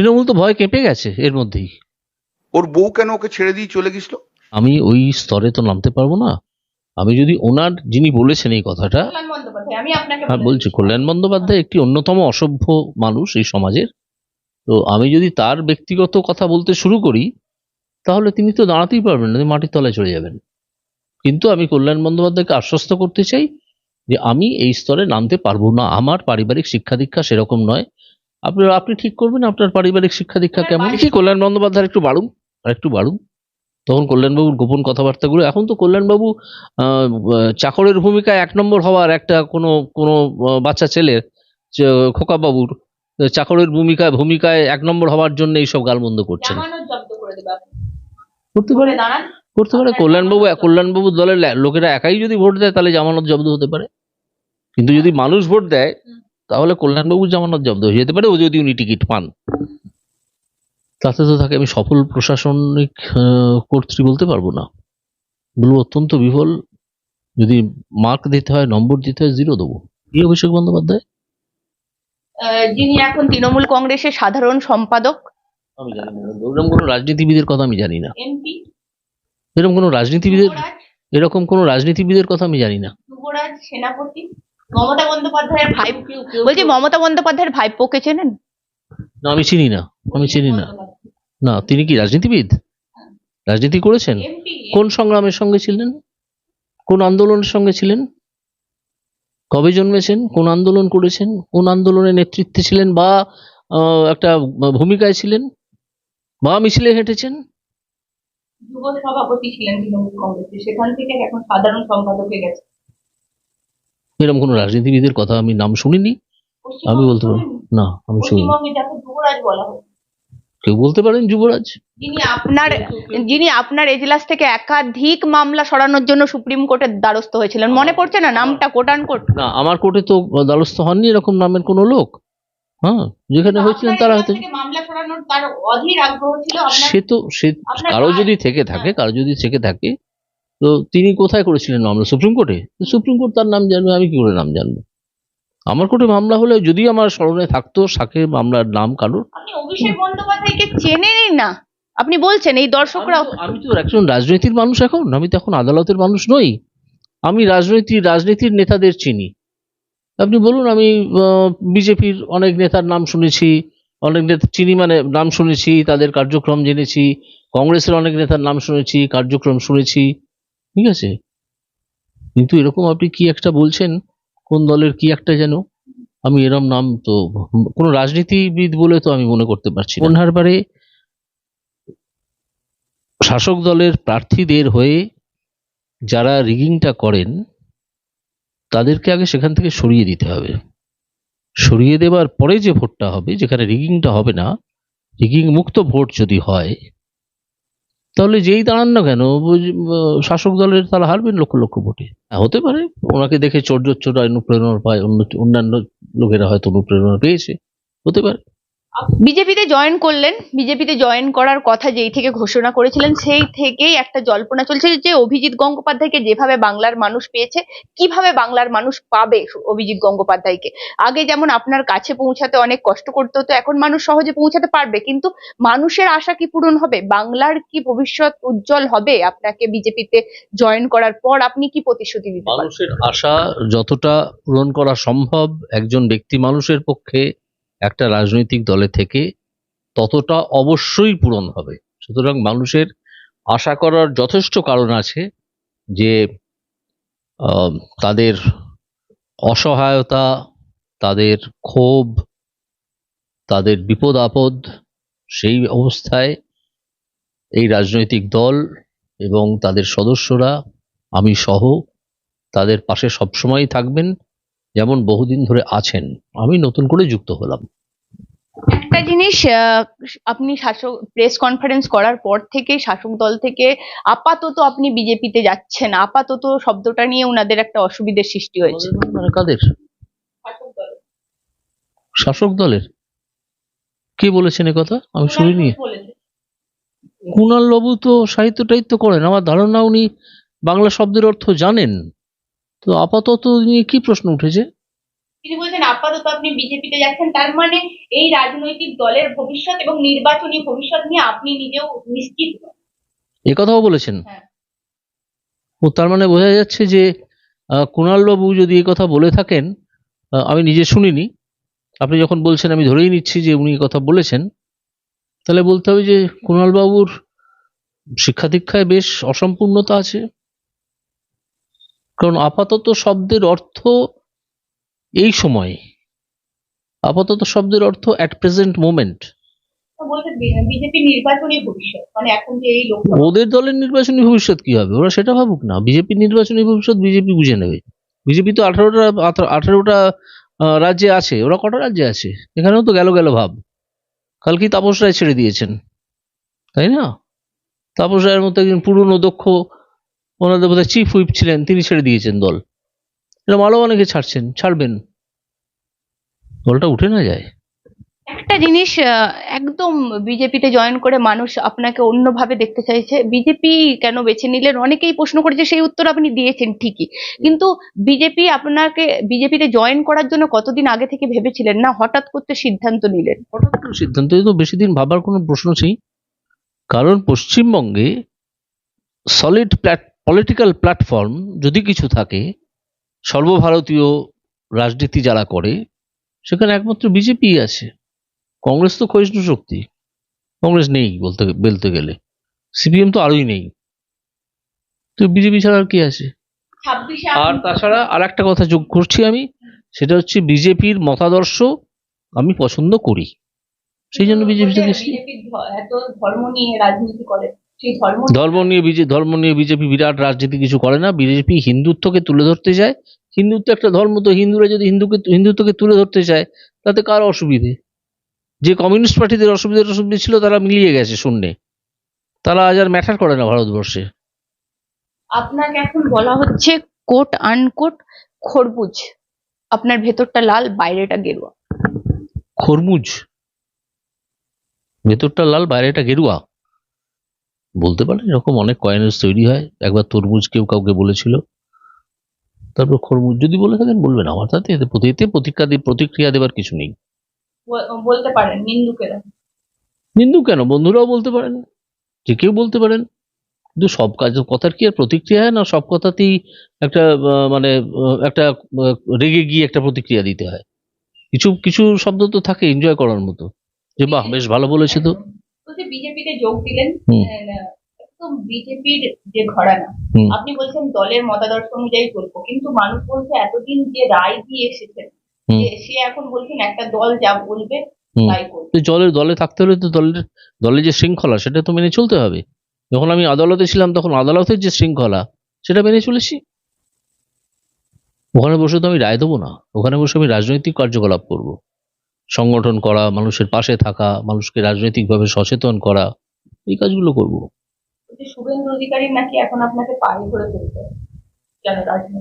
তৃণমূল তো ভয় কেঁপে গেছে এর মধ্যেই। ওর বউ কেন ওকে ছেড়ে দিয়ে চলে গেছিল? আমি ওই স্তরে তো নামতে পারব না। আমি যদি ওনার যিনি বলেছেন এই কথাটা কল্যাণ বন্দ্যোপাধ্যায় আমি আপনাকে হ্যাঁ বলছি কল্যাণ বন্দ্যোপাধ্যায় একটি অন্যতম অসভ্য মানুষ এই সমাজের। তো আমি যদি তার ব্যক্তিগত কথা বলতে শুরু করি তাহলে তিনি তো দাঁড়াতেই পারবেন না মাটির তলায় চলে যাবেন। কিন্তু আমি কল্যাণ বন্দ্যোপাধ্যায়কে আশ্বস্ত করতে চাই যে আমি এই স্তরে নামতে পারব না। আমার পারিবারিক শিক্ষা দীক্ষা সেরকম নয়। আপনি আপনি ঠিক করবেন আপনার পারিবারিক শিক্ষা দীক্ষা কেমন? কি কল্যাণ বন্দ্যোপাধ্যায় একটু বাড়ুন আর একটু বাড়ুন। তখন কল্যাণবাবুর গোপন কথাবার্তাগুলো এখন তো কল্যাণবাবু চাকরের ভূমিকায় এক নম্বর হওয়ার একটা কোনো কোনো বাচ্চা ছেলের খোকাবাবুর চাকরের ভূমিকায় ভূমিকায় এক নম্বর হওয়ার জন্য এইসব গালমন্দ করছেন। করতে পারে করতে পারে। কল্যাণবাবু কল্যাণবাবুর দলের লোকেরা একাই যদি ভোট দেয় তাহলে জামানত জব্দ হতে পারে। কিন্তু যদি মানুষ ভোট দেয় তাহলে কল্যাণবাবুর জামানত জব্দ হয়ে যেতে পারে ও যদি উনি টিকিট পান। তাতে তো তাকে আমি সফল প্রশাসনিক আহ, কর্ত্রী বলতে পারব না। বলব অত্যন্ত বিফল। যদি মার্ক দিতে হয় নম্বর দিতে হয় জিরো দেবো। কি অভিষেক বন্দ্যোপাধ্যায়? যিনি এখন তৃণমূল কংগ্রেসের সাধারণ সম্পাদক। আমি জানি না। এরকম কোনো রাজনীতিবিদের কথা আমি জানি না। এরকম কোনো রাজনীতিবিদের এরকম কোনো রাজনীতিবিদের কথা আমি জানি না। সেনাপতি? মমতা বন্দ্যোপাধ্যায়ের ভাই বলছি মমতা বন্দ্যোপাধ্যায়ের ভাইপোকে চেনেন? না আমি চিনি না আমি চিনি না। না তিনি কি রাজনীতিবিদ? রাজনীতি করেছেন? কোন সংগ্রামের সঙ্গে ছিলেন? কোন আন্দোলনের সঙ্গে ছিলেন? কবে জন্মেছেন? কোন আন্দোলন করেছেন? কোন আন্দোলনের নেতৃত্বে ছিলেন? বা আহ, একটা ভূমিকায় ছিলেন? বা মিছিলে হেঁটেছেন? যুব সভাপতি ছিলেন তৃণমূল কংগ্রেসে। সেখান থেকে এখন সাধারণ সম্পাদকে গেছে এরকম কোনো রাজনীতিবিদের কথা আমি নাম শুনিনি। আমি বলতে পারব না আমি শুনিনি। কেউ বলতে পারেন যুবরাজ? যিনি আপনার যিনি আপনার এজলাস থেকে একাধিক মামলা সরানোর জন্য সুপ্রিম কোর্টের দ্বারস্থ হয়েছিলেন। মনে পড়ছে না নামটা কোটান কোট? না আমার কোর্টে তো দ্বারস্থ হননি এরকম নামের কোনো লোক। হ্যাঁ যেখানে হয়েছিলেন তারা হয়তো সে তো সে কারও যদি থেকে থাকে কারও যদি থেকে থাকে তো তিনি কোথায় করেছিলেন মামলা? সুপ্রিম কোর্টে? সুপ্রিম কোর্ট তার নাম জানবে আমি কি করে নাম জানব? আমার কোর্টে মামলা হলে যদি আমার স্মরণে থাকতো সাকে মামলার নাম কারোর? আপনি অভিষেক বন্দ্যোপাধ্যায়কে চেনেনই না। আপনি বলছেন এই দর্শকরা আমি তো একজন রাজনীতির মানুষ এখন আমি তো এখন আদালতের মানুষ নই। আমি রাজনীতি রাজনীতির নেতাদের চিনি। আপনি বলুন আমি বিজেপির অনেক নেতার নাম শুনেছি অনেক নেতা চিনি মানে নাম শুনেছি তাদের কার্যক্রম জেনেছি কংগ্রেসের অনেক নেতার নাম শুনেছি কার্যক্রম শুনেছি। ঠিক আছে? কিন্তু এরকম আপনি কি একটা বলছেন? কোন দলের কি একটা যেন? আমি এরম নাম তো কোনো রাজনীতিবিদ বলে তো আমি মনে করতে পারছি হারবারে শাসক দলের প্রার্থীদের হয়ে যারা রিগিংটা করেন তাদেরকে আগে সেখান থেকে সরিয়ে দিতে হবে। সরিয়ে দেওয়ার পরে যে ভোটটা হবে যেখানে রিগিংটা হবে না রিগিং মুক্ত ভোট যদি হয় তাহলে যেই দাঁড়ান না কেন শাসক দলের তারা হারবেন লক্ষ লক্ষ ভোটে। হ্যাঁ, হতে পারে। ওনাকে দেখে চোর চোর অনুপ্রেরণা পায় অন্য অন্যান্য লোকেরা হয়তো অনুপ্রেরণা পেয়েছে হতে পারে। বিজেপিতে জয়েন করলেন। বিজেপিতে জয়েন করার কথা যেই থেকে ঘোষণা করেছিলেন, সেই থেকেই একটা জল্পনা চলছে যে অভিজিৎ গঙ্গোপাধ্যায়কে যেভাবে বাংলার মানুষ পেয়েছে, কীভাবে বাংলার মানুষ পাবে অভিজিৎ গঙ্গোপাধ্যায়কে। আগে যেমন আপনার কাছে পৌঁছাতে অনেক কষ্ট করতে হতো এখন মানুষ সহজে পৌঁছাতে পারবে। কিন্তু মানুষের আশা কি পূরণ হবে? বাংলার কি ভবিষ্যৎ উজ্জ্বল হবে আপনাকে বিজেপিতে জয়েন করার পর? আপনি কি প্রতিশ্রুতি দিতে মানুষের আশা যতটা পূরণ করা সম্ভব, একজন ব্যক্তি মানুষের পক্ষে একটা রাজনৈতিক দলে থেকে ততটা অবশ্যই পূরণ হবে। সুতরাং মানুষের আশা করার যথেষ্ট কারণ আছে যে তাদের অসহায়তা, তাদের ক্ষোভ, তাদের বিপদ আপদ, সেই অবস্থায় এই রাজনৈতিক দল এবং তাদের সদস্যরা, আমি সহ, তাদের পাশে সবসময়ই থাকবেন। যেমন বহুদিন ধরে আছেন আমি নতুন করে যুক্ত হলাম। একটা জিনিস আপনি শাসক প্রেস কনফারেন্স করার পর থেকে শাসক দল থেকে আপাতত আপনি বিজেপিতে যাচ্ছেন। আপাতত শব্দটা নিয়ে ওনাদের একটা অসুবিধার সৃষ্টি হয়েছে। মানে কাদের? শাসক দলের? কে বলেছেন এ কথা? আমি শুনিনি। কুণাল বাবু তো সাহিত্য টাহিত্য করেন। আমার ধারণা উনি বাংলা শব্দের অর্থ জানেন। তো আপাতত নিয়ে কি প্রশ্ন উঠেছে তিনি বলছেন আপাতত আপনি বিজেপিতে যাচ্ছেন তার মানে এই রাজনৈতিক দলের ভবিষ্যৎ এবং নির্বাচনী ভবিষ্যৎ নিয়ে আপনি নিজেও নিশ্চিত। এ কথাও বলেছেন হ্যাঁ। ও তার মানে বোঝা যাচ্ছে যে আহ, কুণাল বাবু যদি এই কথা বলে থাকেন আমি নিজে শুনিনি আপনি যখন বলছেন আমি ধরেই নিচ্ছি যে উনি কথা বলেছেন তাহলে বলতে হবে যে কুণাল বাবুর শিক্ষা দীক্ষায় বেশ অসম্পূর্ণতা আছে কারণ আপাতত শব্দের অর্থ এই সময়। আপাতত শব্দের অর্থ অ্যাট প্রেজেন্ট মোমেন্ট মানে ওদের দলের নির্বাচনী ভবিষ্যৎ কি হবে? ওরা সেটা ভাবুক না। বিজেপি নির্বাচনী ভবিষ্যৎ বিজেপি বুঝে নেবে। বিজেপি তো আঠারোটা আঠারোটা রাজ্যে আছে। ওরা কটা রাজ্যে আছে? এখানেও তো গেল গেল ভাব। কালকেই তাপস রায় ছেড়ে দিয়েছেন। তাই না? তাপস রায়ের মতো একজন পুরনো দক্ষ ওনাদের বোধহয় চিফ হুইপ ছিলেন তিনি ছেড়ে দিয়েছেন দল। এরকম আরও অনেকে ছাড়ছেন ছাড়বেন। দলটা উঠে না যায়? একটা জিনিস একদম বিজেপিতে জয়েন করে মানুষ আপনাকে অন্যভাবে দেখতে চাইছে। বিজেপি কেন বেছে নিলেন? অনেকেই প্রশ্ন করেছে সেই উত্তর আপনি দিয়েছেন ঠিকই। কিন্তু বিজেপি আপনাকে বিজেপিতে জয়েন করার জন্য কতদিন আগে থেকে ভেবেছিলেন? না হঠাৎ করতে সিদ্ধান্ত নিলেন? হঠাৎ করে সিদ্ধান্ত নিতে তো বেশি দিন ভাবার কোনো প্রশ্ন নেই কারণ পশ্চিমবঙ্গে সলিড পলিটিক্যাল প্ল্যাটফর্ম যদি কিছু থাকে সর্বভারতীয় রাজনীতি যারা করে সেখানে একমাত্র বিজেপি আছে। কংগ্রেস তো ক্ষয়িষ্ণু শক্তি। কংগ্রেস নেই বলতে বলতে গেলে। সিপিএম তো আরোই নেই। তো বিজেপি ছাড়া আর কি আছে? আর তাছাড়া আর একটা কথা যোগ করছি আমি সেটা হচ্ছে বিজেপির মতাদর্শ আমি পছন্দ করি। সেই জন্য বিজেপি এত ধর্ম নিয়ে রাজনীতি করে। ধর্ম নিয়ে বিজে ধর্ম নিয়ে বিজেপি বিরাট রাজনীতি কিছু করে না বিজেপি হিন্দুত্বকে তুলে ধরতে চায়। হিন্দুত্ব একটা ধর্ম তো হিন্দুরা যদি হিন্দুকে হিন্দুত্বকে তুলে ধরতে চায় তাতে কার অসুবিধে? যে কমিউনিস্ট পার্টিদের অসুবিধা অসুবিধে ছিল তারা মিলিয়ে গেছে শূন্যে। তারা আজ আর ম্যাটার করে না ভারতবর্ষে। আপনাকে এখন বলা হচ্ছে কোট আনকোট খরবুজ। আপনার ভেতরটা লাল বাইরেটা গেরুয়া। খরমুজ ভেতরটা লাল বাইরেটা গেরুয়া? বলতে পারে এরকম অনেক কয়েনেজ তৈরি হয়। একবার তরমুজ কেউ কাউকে বলেছিল। তারপর খরমুজ যদি বলে থাকেন বলবেন। আমার তাতে এতে প্রতি- এতে প্রতিক্রিয়া দিয়ে প্রতিক্রিয়া দেবার কিছু নেই। বলতে পারেন নিন্দুকেরা। নিন্দু কেন? বন্ধুরাও বলতে পারেন যে কেউ বলতে পারেন। কিন্তু সব কাজ কথার কি আর প্রতিক্রিয়া হয় না? সব কথাতেই একটা মানে একটা রেগে গিয়ে একটা প্রতিক্রিয়া দিতে হয়। কিছু কিছু শব্দ তো থাকে এনজয় করার মতো। যে বাহ বেশ ভালো বলেছে তো। বলছে বিজেপিতে যোগ দিলেন একদম বিজেপির যে ঘরানা। আপনি বলছেন দলের মতাদর্শ অনুযায়ী চলবো কিন্তু মানুষ বলছে এতদিন যে রায় দিয়ে এসেছেন সে এখন বলছেন একটা দল যা বলবে করবে। জলের দলে থাকতে হলে তো দলের দলের যে শৃঙ্খলা সেটা তো মেনে চলতে হবে। যখন আমি আদালতে ছিলাম তখন আদালতের যে শৃঙ্খলা সেটা মেনে চলেছি। ওখানে বসে তো আমি রায় দেবো না ওখানে বসে আমি রাজনৈতিক কার্যকলাপ করব। সংগঠন করা মানুষের পাশে থাকা মানুষকে রাজনৈতিকভাবে সচেতন করা এই কাজগুলো করব। শুভেন্দু অধিকারী নাকি এখন আপনাকে পায়ে ধরে চলতে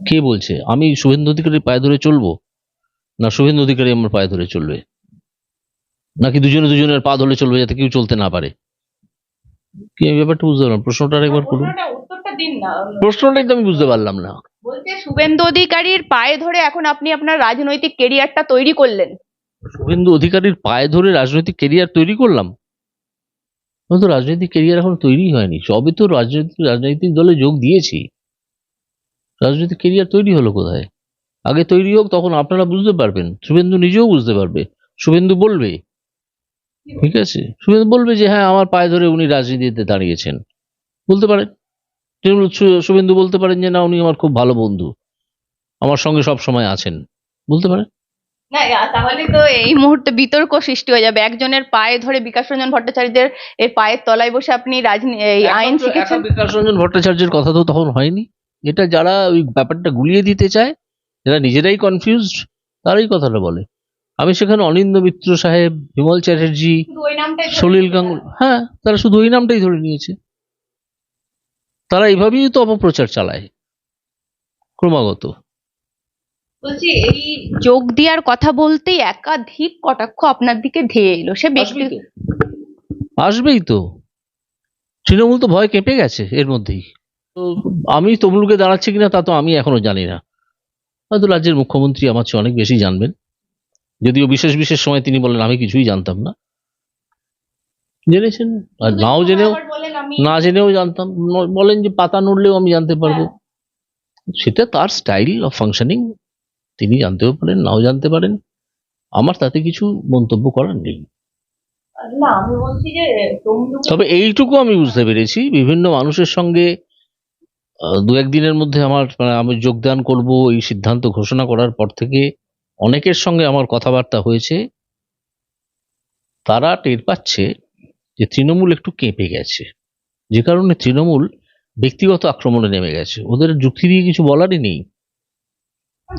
কে বলছে? আমি শুভেন্দু অধিকারীর পায়ে ধরে চলবো? না শুভেন্দু অধিকারী আমার পায়ে ধরে চলবে। নাকি দুজনে দুজনের পা ধরে চলবে যাতে কেউ চলতে না পারে? কি আমি ব্যাপারটা বুঝতে পারলাম প্রশ্নটা আরেকবার করুন। প্রশ্নটাই তো আমি বুঝতে পারলাম না। বলছে শুভেন্দু অধিকারীর পায়ে ধরে এখন আপনি আপনার রাজনৈতিক কেরিয়ারটা তৈরি করলেন। শুভেন্দু অধিকারীর পায়ে ধরে রাজনৈতিক কেরিয়ার তৈরি করলাম। তো রাজনৈতিক কেরিয়ার এখন তৈরি হয়নি। সবে তো রাজনৈতিক রাজনৈতিক দলে যোগ দিয়েছি। রাজনৈতিক কেরিয়ার তৈরি হলো কোথায়? আগে তৈরি হোক, তখন আপনারা বুঝতে পারবেন। শুভেন্দু নিজেও বুঝতে পারবে। শুভেন্দু বলবে, ঠিক আছে? শুভেন্দু বলবে যে হ্যাঁ আমার পায়ে ধরে উনি রাজনীতিতে দাঁড়িয়েছেন। বলতে পারেন তৃণমূল শুভেন্দু বলতে পারেন যে, না, উনি আমার খুব ভালো বন্ধু। আমার সঙ্গে সব সময় আছেন। বলতে পারেন না তাহলে তো এই মুহূর্তে বিতর্ক সৃষ্টি হয়ে যাবে। একজনের পায়ে ধরে বিকাশ রঞ্জন ভট্টাচার্যের এর পায়ের তলায় বসে আপনি রাজনীতি আইন শিখেছেন? বিকাশ রঞ্জন ভট্টাচার্যের কথা তো তখন হয়নি। এটা যারা ওই ব্যাপারটা গুলিয়ে দিতে চায় যারা নিজেরাই কনফিউজড তারাই কথাটা বলে। আমি সেখানে অনিন্দ মিত্র সাহেব বিমল চ্যাটার্জি সলিল গাঙ্গুল হ্যাঁ তারা শুধু ওই নামটাই ধরে নিয়েছে। তারা এভাবেই তো অপপ্রচার চালায় ক্রমাগত। বলছি এই যোগ দেওয়ার কথা বলতেই একাধিক কটাক্ষ আপনার দিকে ধেয়ে এলো। সে ব্যক্তি আসবেই তো। তৃণমূল তো ভয় কেঁপে গেছে এর মধ্যেই। তো আমি তমলুকে দাঁড়াচ্ছি কিনা তা তো আমি এখনও জানি না। হয়তো রাজ্যের মুখ্যমন্ত্রী আমার চেয়ে অনেক বেশি জানবেন। যদিও বিশেষ বিশেষ সময় তিনি বলেন আমি কিছুই জানতাম না। জেনেছেন? আর নাও জেনেও না জেনেও জানতাম। বলেন যে পাতা নড়লেও আমি জানতে পারব। সেটা তার স্টাইল অফ ফাংশনিং। তিনি জানতেও পারেন নাও জানতে পারেন। আমার তাতে কিছু মন্তব্য করার নেই। তবে এইটুকু আমি বুঝতে পেরেছি। বিভিন্ন মানুষের সঙ্গে দু একদিনের মধ্যে আমার মানে আমি যোগদান করব এই সিদ্ধান্ত ঘোষণা করার পর থেকে অনেকের সঙ্গে আমার কথাবার্তা হয়েছে। তারা টের পাচ্ছে যে তৃণমূল একটু কেঁপে গেছে। যে কারণে তৃণমূল ব্যক্তিগত আক্রমণে নেমে গেছে। ওদের যুক্তি দিয়ে কিছু বলারই নেই।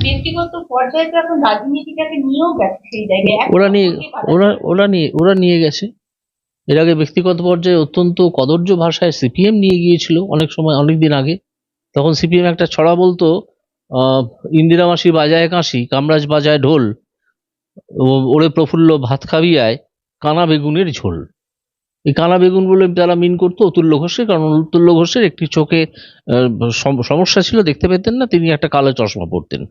ব্যক্তিগত পর্যায়ে তো এখন রাজনীতিটাকে নিয়েও গেছে সেই জায়গায়। ওরা নিয়ে ওরা ওরা নিয়ে ওরা নিয়ে গেছে। এর আগে ব্যক্তিগত পর্যায়ে অত্যন্ত কদর্য ভাষায় সিপিএম নিয়ে গিয়েছিল অনেক সময় অনেক দিন আগে। তখন সিপিএম একটা ছড়া বলতো আহ, ইন্দিরা মাসি বাজায় কাশি কামরাজ বাজায় ঢোল ওরে প্রফুল্ল ভাত খাবিয়ায় কানা বেগুনের ঝোল। এই কানা বেগুন বলে তারা মিন করতো অতুল্য ঘোষের কারণ অতুল্য ঘোষের একটি চোখে সম- সমস্যা ছিল দেখতে পেতেন না তিনি একটা কালো চশমা পরতেন।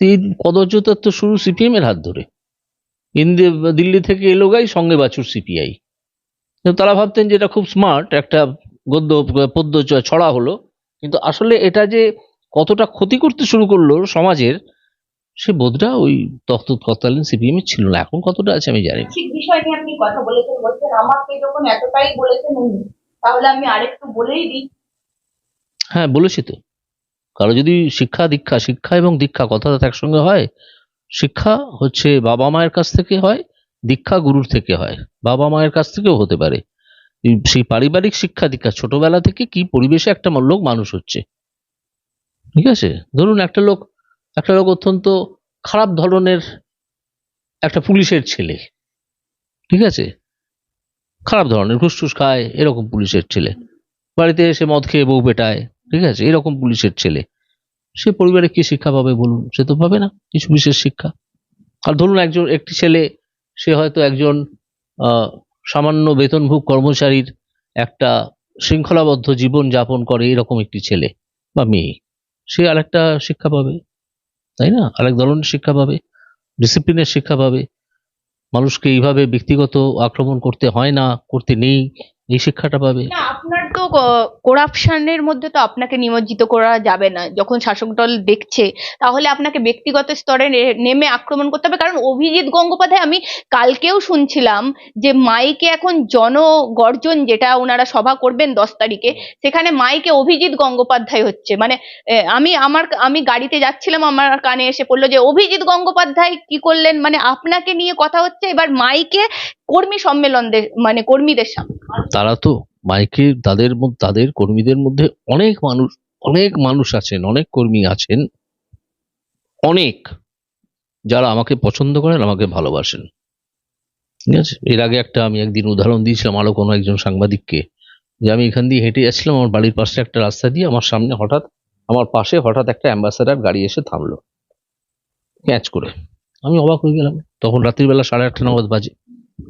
তো এই কদর্য তত্ত্ব শুরু সিপিএম এর হাত ধরে। ইন্দি দিল্লি থেকে এলো গাই সঙ্গে বাছুর সিপিআই। তারা ভাবতেন যে এটা খুব স্মার্ট একটা গদ্য পদ্য ছড়া হলো। কিন্তু আসলে এটা যে কতটা ক্ষতি করতে শুরু করল সমাজের সে বোধটা ওই তৎকালীন সিপিএম এর ছিল না। এখন কতটা আছে আমি জানি ঠিক আপনি কথা বলেছেন বলছেন আমাকে যখন এতটাই বলেছেন উনি তাহলে আমি আরেকটু বলেই দিই। হ্যাঁ বলেছি তো। কারও যদি শিক্ষা, দীক্ষা, শিক্ষা এবং দীক্ষা কথা একসঙ্গে হয়, শিক্ষা হচ্ছে বাবা মায়ের কাছ থেকে হয়, দীক্ষা গুরুর থেকে হয়, বাবা মায়ের কাছ থেকেও হতে পারে। সেই পারিবারিক শিক্ষা, দীক্ষা ছোটবেলা থেকে কি পরিবেশে একটা লোক মানুষ হচ্ছে? ঠিক আছে? ধরুন একটা লোক একটা লোক অত্যন্ত খারাপ ধরনের একটা পুলিশের ছেলে। ঠিক আছে? খারাপ ধরনের ঘুষ খায়, এরকম পুলিশের ছেলে। বাড়িতে এসে মদ খেয়ে বউ পেটায় ঠিক আছে? এরকম পুলিশের ছেলে। সে পরিবারে কি শিক্ষা পাবে বলুন? সে তো পাবে না। কিছু বিশেষ শিক্ষা। আর ধরুন একজন, একটি ছেলে, সে হয়তো একজন সামান্য বেতনভোগ কর্মচারীর একটা শৃঙ্খলাবদ্ধ জীবন যাপন করে এরকম একটি ছেলে বা মেয়ে। সে আরেকটা শিক্ষা পাবে, তাই না? আরেক ধরনের শিক্ষা পাবে, ডিসিপ্লিনের শিক্ষা পাবে। মানুষকে এইভাবে ব্যক্তিগত আক্রমণ করতে হয় না, করতে নেই, এই শিক্ষাটা পাবে। আপনার করাপশনের মধ্যে তো আপনাকে নিমজ্জিত করা যাবে না। যখন শাসক দল দেখছে, তাহলে আপনাকে ব্যক্তিগত স্তরে নেমে আক্রমণ করতে হবে। কারণ অভিজিৎ গঙ্গোপাধ্যায়, আমি কালকেও শুনছিলাম যে মাইকে এখন জনগর্জন যেটা ওনারা সভা করবেন দশ তারিখে, সেখানে মাইকে অভিজিৎ গঙ্গোপাধ্যায় হচ্ছে। মানে আমি আমার, আমি গাড়িতে যাচ্ছিলাম, আমার কানে এসে পড়ল যে, অভিজিৎ গঙ্গোপাধ্যায়, কি করলেন? মানে আপনাকে নিয়ে কথা হচ্ছে, এবার মাইকে কর্মী সম্মেলনদের মানে কর্মীদের সামনে। তারা তো মাইকে তাদের তাদের কর্মীদের মধ্যে অনেক মানুষ অনেক মানুষ আছেন, অনেক কর্মী আছেন। অনেক। যারা আমাকে পছন্দ করেন, আমাকে ভালোবাসেন। ঠিক আছে? এর আগে একটা আমি একদিন উদাহরণ দিয়েছিলাম আরও কোনো একজন সাংবাদিককে, যে আমি এখান দিয়ে হেঁটে যাচ্ছিলাম আমার বাড়ির পাশে একটা রাস্তা দিয়ে, আমার সামনে হঠাৎ, আমার পাশে হঠাৎ একটা অ্যাম্বাসাডার গাড়ি এসে থামলো। ক্যাচ করে। আমি অবাক হয়ে গেলাম। তখন রাত্রির বেলা সাড়ে আটটা নাগাদ বাজে।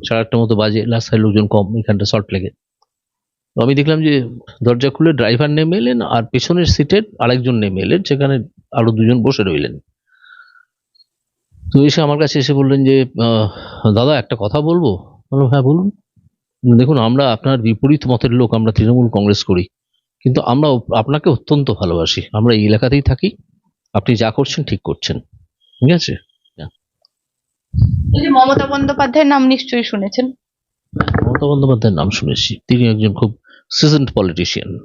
সাড়ে আটটা মতো বাজে। রাস্তায় লোকজন কম, এখানটা শর্ট লেগে আমি দেখলাম যে দরজা খুলে ড্রাইভার নেমে এলেন আর পেছনের সিটের আরেকজন নেমে এলেন সেখানে আরও দুজন বসে রইলেন। তো এসে আমার কাছে এসে বললেন যে দাদা একটা কথা বলব? বললাম হ্যাঁ বলুন। দেখুন আমরা আপনার বিপরীত মতের লোক আমরা তৃণমূল কংগ্রেস করি। কিন্তু আমরা আপনাকে অত্যন্ত ভালোবাসি। আমরা এই এলাকাতেই থাকি। আপনি যা করছেন ঠিক করছেন। ঠিক আছে? এই মমতা বন্দ্যোপাধ্যায়ের নাম নিশ্চয়ই শুনেছেন। মমতা বন্দ্যোপাধ্যায়ের নাম শুনেছি। তিনি একজন খুব সিজন্ড পলিটিশিয়ান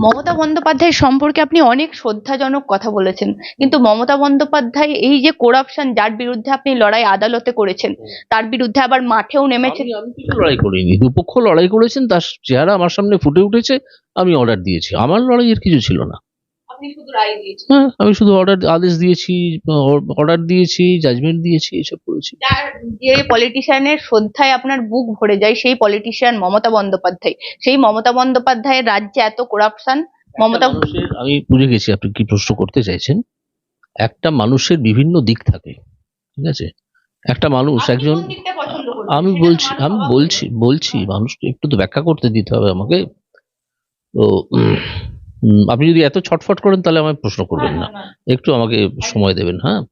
মমতা বন্দ্যোপাধ্যায় সম্পর্কে আপনি অনেক শ্রদ্ধাজনক কথা বলেছেন। কিন্তু মমতা বন্দ্যোপাধ্যায় এই যে করাপশন যার বিরুদ্ধে আপনি লড়াই আদালতে করেছেন তার বিরুদ্ধে আবার মাঠেও নেমেছেন। আমি- আমি কিছু লড়াই করিনি। দুপক্ষ লড়াই করেছেন তার চেহারা আমার সামনে ফুটে উঠেছে আমি অর্ডার দিয়েছি। আমার লড়াইয়ের কিছু ছিল না। হ্যাঁ আমি শুধু অর্ডার আদেশ দিয়েছি অর্ডার দিয়েছি জাজমেন্ট দিয়েছি এসব করেছি। যার যে পলিটিশিয়ানের শ্রদ্ধায় আপনার বুক ভরে যায় সেই পলিটিশিয়ান মমতা বন্দ্যোপাধ্যায়। সেই মমতা বন্দ্যোপাধ্যায়ের রাজ্যে এত করাপশন মমতা আমি বুঝে গেছি আপনি কি প্রশ্ন করতে চাইছেন। একটা মানুষের বিভিন্ন দিক থাকে ঠিক আছে? একটা মানুষ একজন? আমি বলছি আমি বলছি বলছি মানুষকে একটু তো ব্যাখ্যা করতে দিতে হবে আমাকে। তো আপনি যদি এত ছটফট করেন তাহলে আমায় প্রশ্ন করবেন না। না, না, একটু আমাকে সময় দেবেন হ্যাঁ?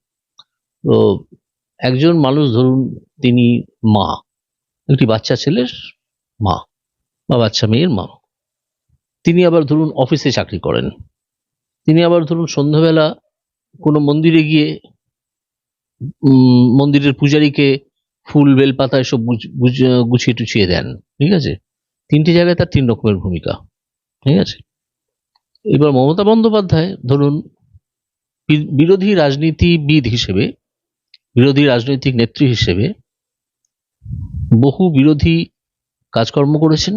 তো একজন মানুষ ধরুন তিনি মা। একটি বাচ্চা ছেলের মা বা বাচ্চা মেয়ের মা। তিনি আবার ধরুন অফিসে চাকরি করেন। তিনি আবার ধরুন সন্ধ্যাবেলা কোনো মন্দিরে গিয়ে মন্দিরের পূজারীকে ফুল বেলপাতা এসব গুছ- গুছ- গুছিয়ে টুছিয়ে দেন ঠিক আছে? তিনটি জায়গায় তার তিন রকমের ভূমিকা ঠিক আছে? এবার মমতা বন্দ্যোপাধ্যায় ধরুন বিরোধী রাজনীতিবিদ হিসেবে, বিরোধী রাজনৈতিক নেত্রী হিসেবে বহু বিরোধী কাজকর্ম করেছেন।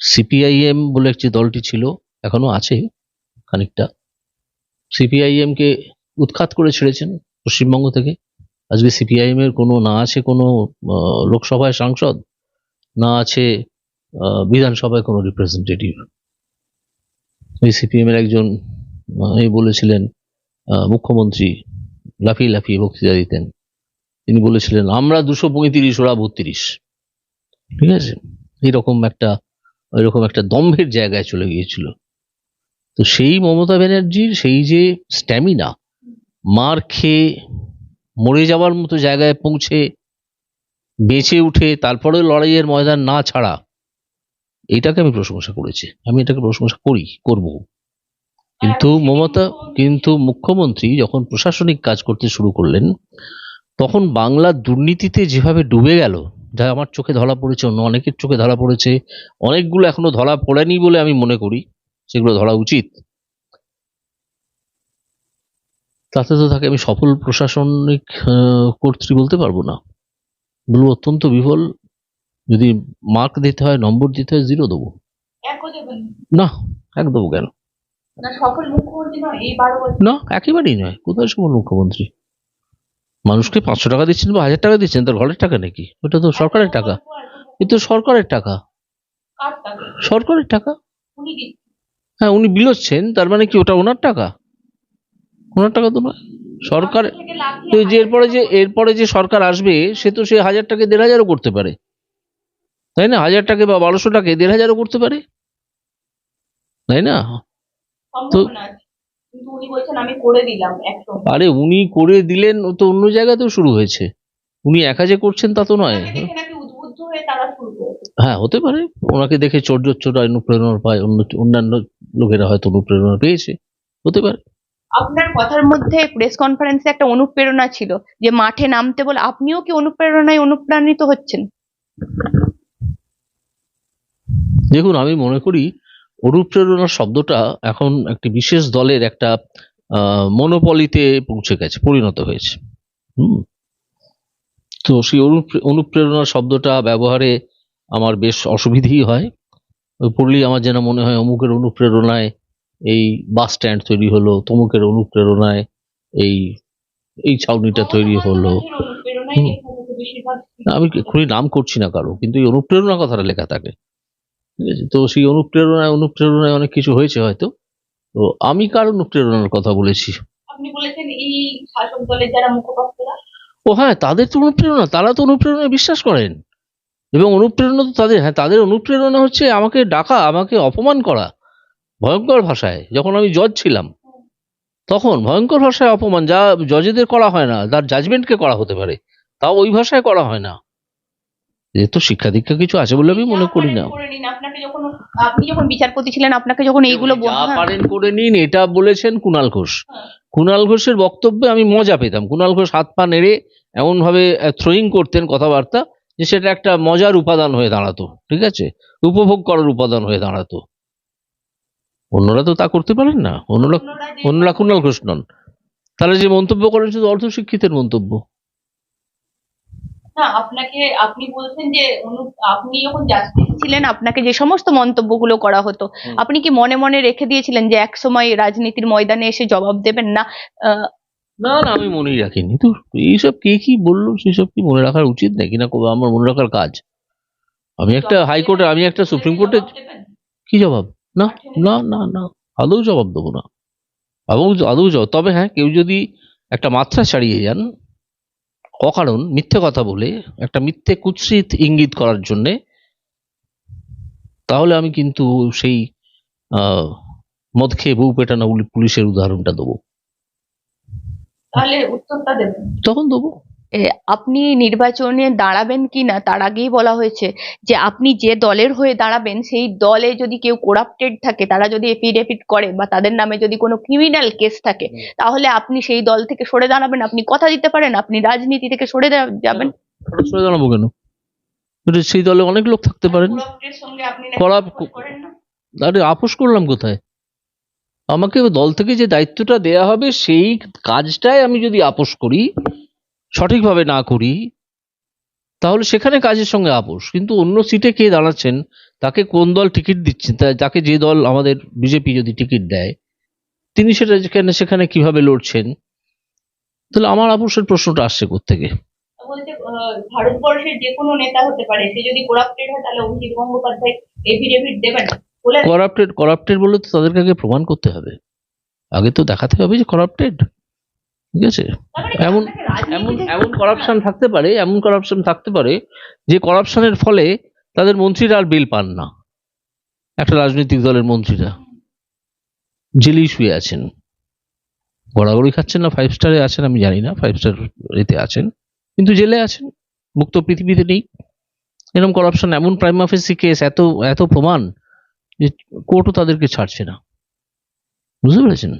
সিপিআইএম বলে একটি দলটি ছিল, এখনও আছে খানিকটা। সিপিআইএম কে উৎখাত করে ছেড়েছেন পশ্চিমবঙ্গ থেকে। আজকে সিপিআইএম এর কোনো, না আছে কোনো লোকসভায় সাংসদ, না আছে বিধানসভায় কোনো রিপ্রেজেন্টেটিভ ওই সিপিএম এর একজন বলেছিলেন মুখ্যমন্ত্রী লাফিয়ে লাফিয়ে বক্তৃতা দিতেন। তিনি বলেছিলেন, আমরা দুশো পঁয়ত্রিশ, ওরা বত্রিশ। ঠিক আছে? এরকম একটা এরকম একটা দম্ভের জায়গায় চলে গিয়েছিল। তো সেই মমতা ব্যানার্জির সেই যে স্ট্যামিনা মার খেয়ে মরে যাওয়ার মতো জায়গায় পৌঁছে, বেঁচে উঠে তারপরে লড়াইয়ের ময়দান না ছাড়া এইটাকে আমি প্রশংসা করেছি। আমি এটাকে প্রশংসা করি করব। কিন্তু মমতা কিন্তু মুখ্যমন্ত্রী যখন প্রশাসনিক কাজ করতে শুরু করলেন তখন বাংলা দুর্নীতিতে যেভাবে ডুবে গেল যা আমার চোখে ধরা পড়েছে অন্য অনেকের চোখে ধরা পড়েছে অনেকগুলো এখনও ধরা পড়েনি বলে আমি মনে করি সেগুলো ধরা উচিত। তাতে তো তাকে আমি সফল প্রশাসনিক আহ, কর্ত্রী বলতে পারব না। বলব অত্যন্ত বিফল যদি মার্ক দিতে হয় নম্বর দিতে হয় জিরো দেবো। না এক দেবো কেন? না একেবারেই নয়। কোথায় সফল মুখ্যমন্ত্রী? মানুষকে পাঁচশো টাকা দিচ্ছেন বা হাজার টাকা দিচ্ছেন তার ঘরের টাকা নাকি? ওটা তো সরকারের টাকা। এ তো সরকারের টাকা। সরকারের টাকা? হ্যাঁ উনি বিলোচ্ছেন তার মানে কি ওটা ওনার টাকা? ওনার টাকা তো নয়। সরকার যে এরপরে যে এরপরে যে সরকার আসবে সে তো সে হাজার টাকা দেড় হাজারও করতে পারে। তাই না? হাজার টাকা বা বারোশো টাকা দেড় হাজারও করতে পারে। তাই না? দিলাম আরে উনি করে দিলেন ও তো অন্য জায়গাতেও শুরু হয়েছে। উনি একা যে করছেন তা তো নয়। হয়ে হ্যাঁ হতে পারে। ওনাকে দেখে চর্যচ্চরা অনুপ্রেরণা পায় অন্য অন্যান্য লোকেরা হয়তো অনুপ্রেরণা পেয়েছে। হতে পারে। আপনার কথার মধ্যে প্রেস কনফারেন্সে একটা অনুপ্রেরণা ছিল যে মাঠে নামতে বলে আপনিও কি অনুপ্রেরণায় অনুপ্রাণিত হচ্ছেন? দেখুন, আমি মনে করি অনুপ্রেরণা শব্দটা এখন একটি বিশেষ দলের একটা মনোপলিতে পৌঁছে গেছে, পরিণত হয়েছে। হুম। তো সেই অনুপ্রে- অনুপ্রেরণা শব্দটা ব্যবহারে আমার বেশ অসুবিধেই হয়। পড়লেই আমার যেন মনে হয় অমুকের অনুপ্রেরণায় এই বাস স্ট্যান্ড তৈরি হলো, তমুকের অনুপ্রেরণায় এই এই ছাউনিটা তৈরি হলো। আমি খুবই নাম করছি না কারও, কিন্তু এই অনুপ্রেরণা কথাটা লেখা থাকে। ঠিক আছে তো সেই অনুপ্রেরণায় অনুপ্রেরণায় অনেক কিছু হয়েছে হয়তো। তো আমি কার অনুপ্রেরণার কথা বলেছি? আপনি বলেছেন এই শাসক দলের যারা মুখপাত্ররা। ও হ্যাঁ তাদের তো অনুপ্রেরণা তারা তো অনুপ্রেরণায় বিশ্বাস করেন। এবং অনুপ্রেরণা তো তাদের হ্যাঁ তাদের অনুপ্রেরণা হচ্ছে আমাকে ডাকা আমাকে অপমান করা ভয়ঙ্কর ভাষায়। যখন আমি জজ ছিলাম তখন ভয়ঙ্কর ভাষায় অপমান যা জজেদের করা হয় না তার জাজমেন্টকে করা হতে পারে তাও ওই ভাষায় করা হয় না। এ তো শিক্ষা দীক্ষা কিছু আছে বলে আমি মনে করি না। করে নিন আপনাকে যখন আপনি যখন বিচারপতি ছিলেন আপনাকে যখন এইগুলো যা বল- পারেন করে নিন এটা বলেছেন কুণাল ঘোষ। হ্যাঁ। কুণাল ঘোষের বক্তব্যে আমি মজা পেতাম। কুণাল ঘোষ হাত পা নেড়ে এমন ভাবে থ্রোয়িং করতেন কথাবার্তা যে সেটা একটা মজার উপাদান হয়ে দাঁড়াতো ঠিক আছে? উপভোগ করার উপাদান হয়ে দাঁড়াতো। অন্যরা তো তা করতে পারেন না। অন্যরা অন্যরা কুণাল ঘোষ নন। তাহলে যে মন্তব্য করেন শুধু অর্ধশিক্ষিতের মন্তব্য। না আপনাকে আপনি বলছেন যে আপনি যখন জাস্টিস ছিলেন আপনাকে যে সমস্ত মন্তব্যগুলো করা হতো আপনি কি মনে মনে রেখে দিয়েছিলেন যে এক সময় রাজনীতির ময়দানে এসে জবাব দেবেন না? না না আমি মনেই রাখিনি। তো এইসব কে কি বলল সেসব কি মনে রাখার উচিত নাকি? না আমার মনে রাখার কাজ? আমি একটা হাইকোর্টে আমি একটা সুপ্রিম কোর্টে কি জবাব? না না না না আদৌ জবাব দেবো না। আদৌ আদৌ জবাব তবে হ্যাঁ কেউ যদি একটা মাত্রা ছাড়িয়ে যান অকারণ মিথ্যে কথা বলে একটা মিথ্যে কুৎসিত ইঙ্গিত করার জন্যে তাহলে আমি কিন্তু সেই আহ, মদ খেয়ে বউ পেটানো পুলিশের উদাহরণটা দেবো। তাহলে উত্তরটা দেবেন। তখন দেবো। আপনি নির্বাচনে দাঁড়াবেন কি না তার আগেই বলা হয়েছে যে আপনি যে দলের হয়ে দাঁড়াবেন সেই দলে যদি কেউ করাপ্টেড থাকে তারা যদি এফিডেভিট করে বা তাদের নামে যদি কোনো ক্রিমিনাল কেস থাকে তাহলে আপনি সেই দল থেকে সরে দাঁড়াবেন। আপনি কথা দিতে পারেন আপনি রাজনীতি থেকে সরে যাবেন। সরে দাঁড়াবো কেন? সেই দলে অনেক লোক থাকতে পারেন? আরে আপোষ করলাম কোথায়? আমাকে দল থেকে যে দায়িত্বটা দেয়া হবে সেই কাজটাই আমি যদি আপোষ করি সঠিকভাবে না করি তাহলে সেখানে কাজের সঙ্গে আপোষ। কিন্তু অন্য সিটে কে দাঁড়াচ্ছেন তাকে কোন দল টিকিট দিচ্ছে তাকে যে দল আমাদের বিজেপি যদি টিকিট দেয় তিনি সেটা যেখানে সেখানে কীভাবে লড়ছেন? তাহলে আমার আপোষের প্রশ্নটা আসছে থেকে বলছে আহ, ভারতবর্ষের যে কোনো নেতা হতে পারে সে যদি করাপ্টেড হয় তাহলে অভিজিৎ এফিডেভিট দেবেন? বলে করাপ্টেড করাপ্টেড বলে তো তাদেরকে আগে প্রমাণ করতে হবে। আগে তো দেখাতে হবে যে করাপ্টেড ঠিক আছে? মানে এমন- এমন এমন করাপশন থাকতে পারে এমন করাপশন থাকতে পারে যে করাপশনের ফলে তাদের মন্ত্রীরা আর বিল পান না। একটা রাজনৈতিক দলের মন্ত্রীরা। জেলেই শুয়ে আছেন। গড়াগড়ি খাচ্ছেন না ফাইভ স্টারে আছেন আমি জানি না ফাইভ স্টার এতে আছেন। কিন্তু জেলে আছেন মুক্ত পৃথিবীতে নেই। এরকম করাপশন এমন প্রাইম অফিসি কেস এত এত প্রমাণ যে কোর্টও তাদেরকে ছাড়ছে না। বুঝতে পেরেছেন?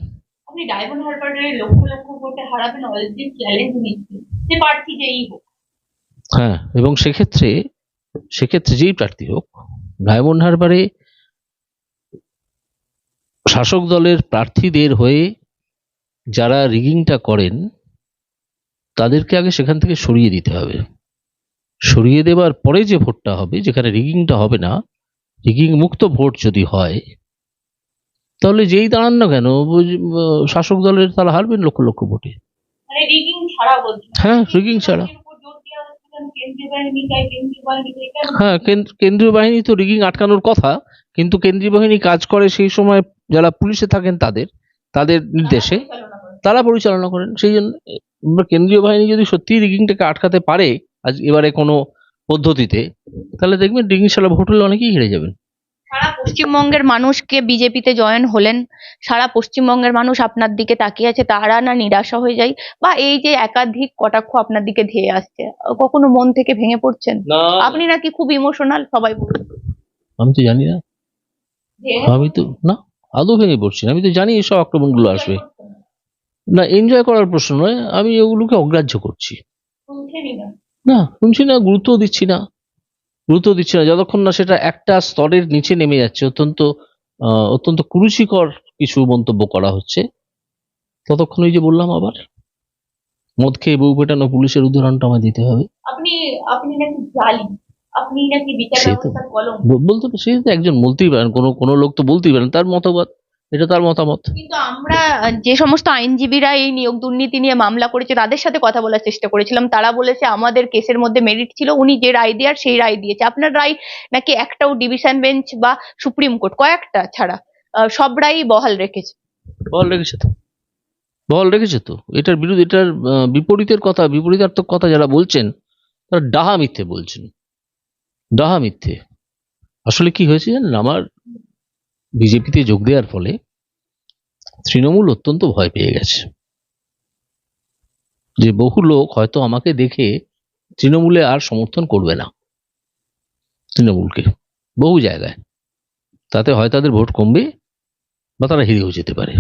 আপনি ডায়মন্ড হারবারের লক্ষ লক্ষ ভোটে হারাবেন অলরেডি চ্যালেঞ্জ নিচ্ছে। সে প্রার্থী যেই হোক। হ্যাঁ এবং সেক্ষেত্রে সেক্ষেত্রে যেই প্রার্থী হোক, ডায়মন্ড হারবারে শাসক দলের প্রার্থীদের হয়ে যারা রিগিংটা করেন, তাদেরকে আগে সেখান থেকে সরিয়ে দিতে হবে। সরিয়ে দেবার পরে যে ভোটটা হবে, যেখানে রিগিংটা হবে না রিগিং মুক্ত ভোট যদি হয় তাহলে যেই দাঁড়ান না কেন শাসক দলের তারা হারবেন লক্ষ লক্ষ ভোটে। মানে হ্যাঁ রিগিং ছাড়া। হ্যাঁ কেন্দ্র- কেন্দ্রীয় বাহিনী তো রিগিং আটকানোর কথা কিন্তু কেন্দ্রীয় বাহিনী কাজ করে সেই সময় যারা পুলিশে থাকেন তাদের তাদের নির্দেশে তারা পরিচালনা করেন। সেই জন্য কেন্দ্রীয় বাহিনী যদি সত্যিই রিগিংটাকে আটকাতে পারে আজ এবারে কোনো পদ্ধতিতে তাহলে দেখবেন রিগিং ছাড়া ভোট হলে অনেকেই হেরে যাবেন। পশ্চিমবঙ্গের মানুষকে বিজেপিতে জয়েন হলেন সারা পশ্চিমবঙ্গের মানুষ আপনার দিকে তাকিয়ে আছে তারা না নিরাশা হয়ে যায়? বা এই যে একাধিক কটাক্ষ আপনার দিকে ধেয়ে আসছে কখনো মন থেকে ভেঙে পড়ছেন? আপনি নাকি খুব ইমোশনাল সবাই বলছে আমি তো জানি না। আমি তো না আদৌ ভেঙে পড়ছি আমি তো জানি এসব আক্রমণগুলো আসবে। না এনজয় করার প্রশ্ন নয় আমি ওগুলোকে অগ্রাহ্য করছি। না। শুনছি না গুরুত্ব দিচ্ছি না। গুরুত্ব দিচ্ছে না। যতক্ষণ না সেটা একটা স্তরের নিচে নেমে যাচ্ছে অত্যন্ত অত্যন্ত কুরুচিকর কিছু মন্তব্য করা হচ্ছে। ততক্ষণ ওই যে বললাম আবার মদ খেয়ে বউ পেটানো পুলিশের উদাহরণটা আমায় দিতে হবে। আপনি আপনি নাকি জালি আপনি নাকি বিচার ব্যবস্থার কলম। বলতে তো সে একজন বলতেই পারেন কোনো কোনো লোক তো বলতেই পারেন তার মতবাদ এটা তার মতামত। কিন্তু আমরা যে সমস্ত আইনজীবীরা এই নিয়োগ দুর্নীতি নিয়ে মামলা করেছে তাদের সাথে কথা বলার চেষ্টা করেছিলাম। তারা বলেছে আমাদের কেসের মধ্যে মেরিট ছিল উনি যে রায় দেওয়ার সেই রায় দিয়েছে। আপনার রায় নাকি একটাও ডিভিশন বেঞ্চ বা সুপ্রিম কোর্ট কয়েকটা ছাড়া সব রায়ই বহাল রেখেছে। বল রেখেছে তো? বল রেখেছে তো? এটার বিরুদ্ধে এটার বিপরীতের কথা বিপরীতার্থক কথা যারা বলছেন তারা ডাহা মিথ্যে বলছেন। ডাহা মিথ্যে। আসলে কি হয়েছে জানেন? আমার বিজেপিতে যোগ দেওয়ার ফলে তৃণমূল অত্যন্ত ভয় পেয়ে গেছে। যে বহু লোক হয়তো আমাকে দেখে তৃণমূলে আর সমর্থন করবে না তৃণমূলকে বহু জায়গায়। তাতে হয় তাদের ভোট কমবে বা তারা হেরেও যেতে পারে।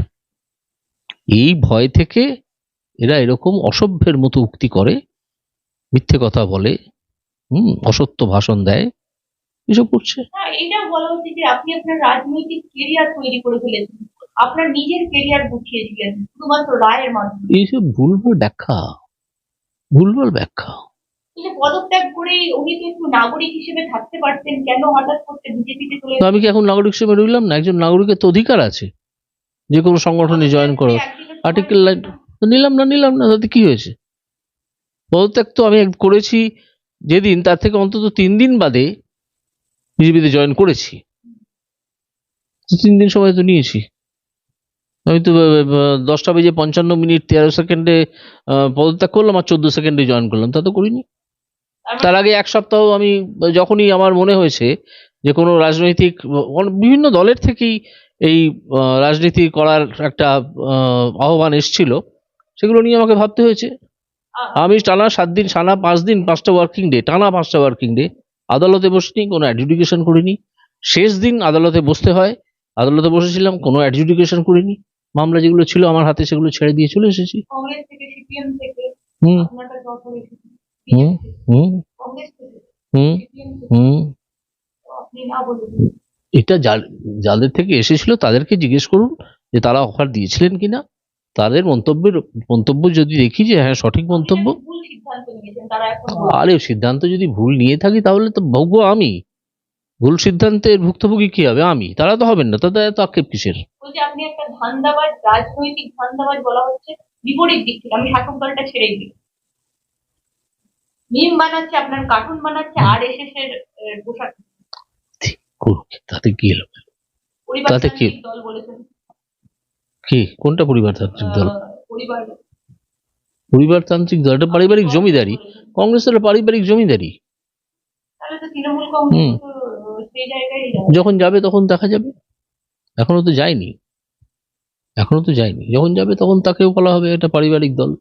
এই ভয় থেকে এরা এরকম অসভ্যের মতো উক্তি করে, মিথ্যে কথা বলে, হুম, অসত্য ভাষণ দেয় এসব করছে। হ্যাঁ এটা বলা হচ্ছে যে আপনি আপনার রাজনৈতিক কেরিয়ার তৈরি করে ফেলেছেন। আপনার নিজের কেরিয়ার গুছিয়েছিলেন শুধুমাত্র রায়ের মাধ্যমে। এইসব ভুলভাল ব্যাখ্যা ভুলভাল ব্যাখ্যা। পদত্যাগ করে উনি তো একটু নাগরিক হিসেবে থাকতে পারতেন কেন হঠাৎ করতে বিজেপিতে চলে আমি কি এখন নাগরিক হিসেবে রইলাম না? একজন নাগরিকের তো অধিকার আছে যে কোনো সংগঠনে জয়েন করো আর্টিকেল লাইন নিলাম না নিলাম না তাতে কি হয়েছে? পদত্যাগ তো আমি করেছি যেদিন তার থেকে অন্তত তিন দিন বাদে বিজেপিতে জয়েন করেছি। তিন দিন সময় তো নিয়েছি। আমি তো দশটা বেজে পঞ্চান্ন মিনিট তেরো সেকেন্ডে পদত্যাগ করলাম আর চোদ্দ সেকেন্ডে জয়েন করলাম। তা তো করিনি। তার আগে এক সপ্তাহ আমি যখনই আমার মনে হয়েছে যে কোনো রাজনৈতিক বিভিন্ন দলের থেকেই এই রাজনীতি করার একটা আহ্বান এসছিল সেগুলো নিয়ে আমাকে ভাবতে হয়েছে। আমি টানা সাত দিন টানা পাঁচ দিন পাঁচটা ওয়ার্কিং ডে টানা পাঁচটা ওয়ার্কিং ডে আদালতে বসিনি কোনো অ্যাডজুডিকেশন করিনি। শেষ দিন আদালতে বসতে হয় আদালতে বসেছিলাম কোনো অ্যাডজুডিকেশন করিনি। মামলা যেগুলো ছিল আমার হাতে সেগুলো ছেড়ে দিয়ে চলে এসেছি। হুম। হুম হুম। হুম হুম। এটা যাদের থেকে এসেছিল তাদেরকে জিজ্ঞেস করুন যে তারা অফার দিয়েছিলেন কিনা। তাদের মন্তব্যের মন্তব্য যদি দেখি যে হ্যাঁ সঠিক মন্তব্য। আরে সিদ্ধান্ত যদি ভুল নিয়ে থাকি তাহলে তো ভোগ্য আমি। ভুল সিদ্ধান্তের ভুক্তভোগী কি হবে? আমি। তারা তো হবেন না তাদের এত আক্ষেপ কিসের? আপনি একটা ধান্দাবাজ রাজনৈতিক ধান্দাবাজ বলা হচ্ছে বিপরীত দিক থেকে। আমি শাসক ছেড়ে দিই। মিম বানাচ্ছে আপনার কার্টুন বানাচ্ছে আর এস এস এর পোশাক। তাতে কি এলো? তাতে কি? দল বলেছেন। কি? কোনটা পরিবারতান্ত্রিক দল? পরিবার। পরিবারতান্ত্রিক দল এটা পারিবারিক জমিদারি। কংগ্রেস হলো পারিবারিক জমিদারি। হুম। যখন যাবে তখন দেখা যাবে। এখনও তো যায়নি। এখনও তো যায়নি। যখন যাবে তখন তাকেও বলা হবে এটা পারিবারিক দল।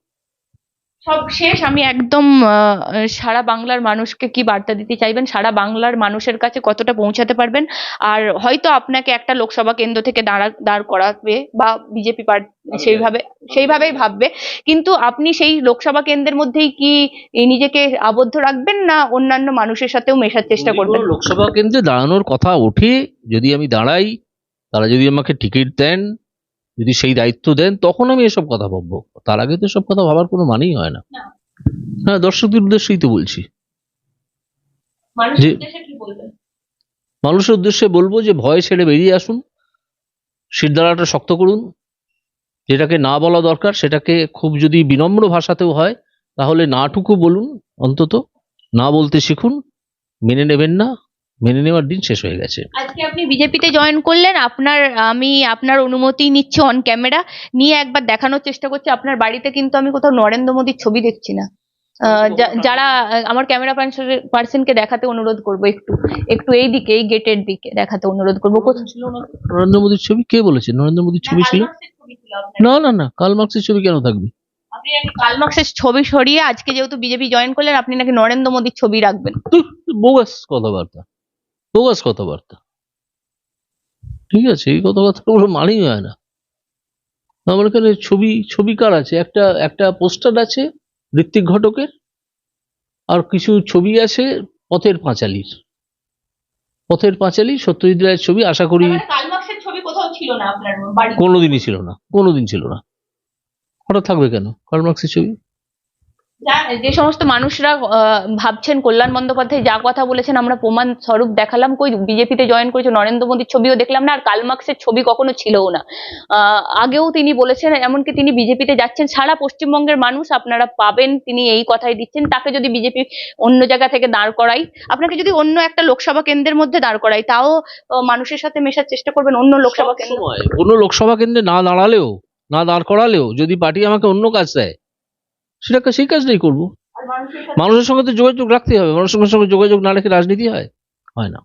সব শেষ। আমি একদম আহ, সারা বাংলার মানুষকে কি বার্তা দিতে চাইবেন? সারা বাংলার মানুষের কাছে কতটা পৌঁছাতে পারবেন? আর হয়তো আপনাকে একটা লোকসভা কেন্দ্র থেকে দাঁড়া দাঁড় করাবে বা বিজেপি সেইভাবে সেইভাবেই ভাববে। কিন্তু আপনি সেই লোকসভা কেন্দ্রের মধ্যেই কি নিজেকে আবদ্ধ রাখবেন না অন্যান্য মানুষের সাথেও মেশার চেষ্টা করবেন? লোকসভা কেন্দ্রে দাঁড়ানোর কথা ওঠে। যদি আমি দাঁড়াই তারা যদি আমাকে টিকিট দেন যদি সেই দায়িত্ব দেন তখন আমি এসব কথা ভাববো। তার আগে তো সব কথা ভাবার কোনো মানেই হয় না। হ্যাঁ দর্শকদের উদ্দেশ্যেই তো বলছি। মানুষের যে- উদ্দেশ্যে মানুষের উদ্দেশ্যে বলব যে ভয় ছেড়ে বেরিয়ে আসুন। শিরদাঁড়াটা শক্ত করুন। যেটাকে না বলা দরকার সেটাকে খুব যদি বিনম্র ভাষাতেও হয় তাহলে নাটুকু বলুন অন্তত। না বলতে শিখুন। মেনে নেবেন না। মেনে নেওয়ার দিন শেষ হয়ে গেছে। আজকে আপনি বিজেপিতে জয়েন করলেন আপনার আমি আপনার অনুমতি নিচ্ছি অন ক্যামেরা নিয়ে একবার দেখানোর চেষ্টা করছি আপনার বাড়িতে কিন্তু আমি কোথাও নরেন্দ্র মোদীর ছবি দেখছি না। আহ, যা- যারা আমার ক্যামেরা পার্সনকে দেখাতে অনুরোধ করব একটু একটু এই দিকে এই গেটের দিকে দেখাতে অনুরোধ করব। কোথাও ছিল নরেন্দ্র মোদীর ছবি? কে বলেছে? নরেন্দ্র মোদীর ছবি ছিল? না না না কাল মার্ক্সের ছবি কেন থাকবে? আপনি কাল মার্ক্সের ছবি সরিয়ে আজকে যেহেতু বিজেপি জয়েন করলেন আপনি নাকি নরেন্দ্র মোদীর ছবি রাখবেন। বোগাস কথাবার্তা। বোগাস কথাবার্তা। ঠিক আছে এই কথাবার্তা কোনো মানেই হয় না। আমার এখানে ছবি ছবি কার আছে? একটা একটা পোস্টার আছে ঋত্বিক ঘটকের আর কিছু ছবি আছে পথের পাঁচালীর। পথের পাঁচালী সত্যজিৎ রায়ের ছবি আশা করি কাল মার্ক্সের ছবি কোথাও ছিল না আপনার বাড়ি কোনোদিনই ছিল না কোনোদিন ছিল না। হঠাৎ থাকবে কেন কার্ল মার্ক্সের ছবি? যা- সমস্ত মানুষরা আহ, ভাবছেন কল্যাণ বন্দ্যোপাধ্যায় যা কথা বলেছেন আমরা প্রমাণ স্বরূপ দেখালাম কই বিজেপিতে জয়েন করেছে নরেন্দ্র মোদীর ছবিও দেখলাম না আর কালমার্ক্সের ছবি কখনো ছিলও না। আগেও তিনি বলেছেন এমনকি তিনি বিজেপিতে যাচ্ছেন সারা পশ্চিমবঙ্গের মানুষ আপনারা পাবেন তিনি এই কথাই দিচ্ছেন তাকে যদি বিজেপি অন্য জায়গা থেকে দাঁড় করাই আপনাকে যদি অন্য একটা লোকসভা কেন্দ্রের মধ্যে দাঁড় করাই তাও মানুষের সাথে মেশার চেষ্টা করবেন অন্য লোকসভা কেন্দ্র কোনো লোকসভা কেন্দ্রে না দাঁড়ালেও না দাঁড় করালেও যদি পার্টি আমাকে অন্য কাজ দেয় সেটা সেই কাজটাই করব। মানুষের সঙ্গে তো যোগাযোগ রাখতেই হবে। মানুষের সঙ্গে যোগাযোগ না রেখে রাজনীতি হয়? হয় না।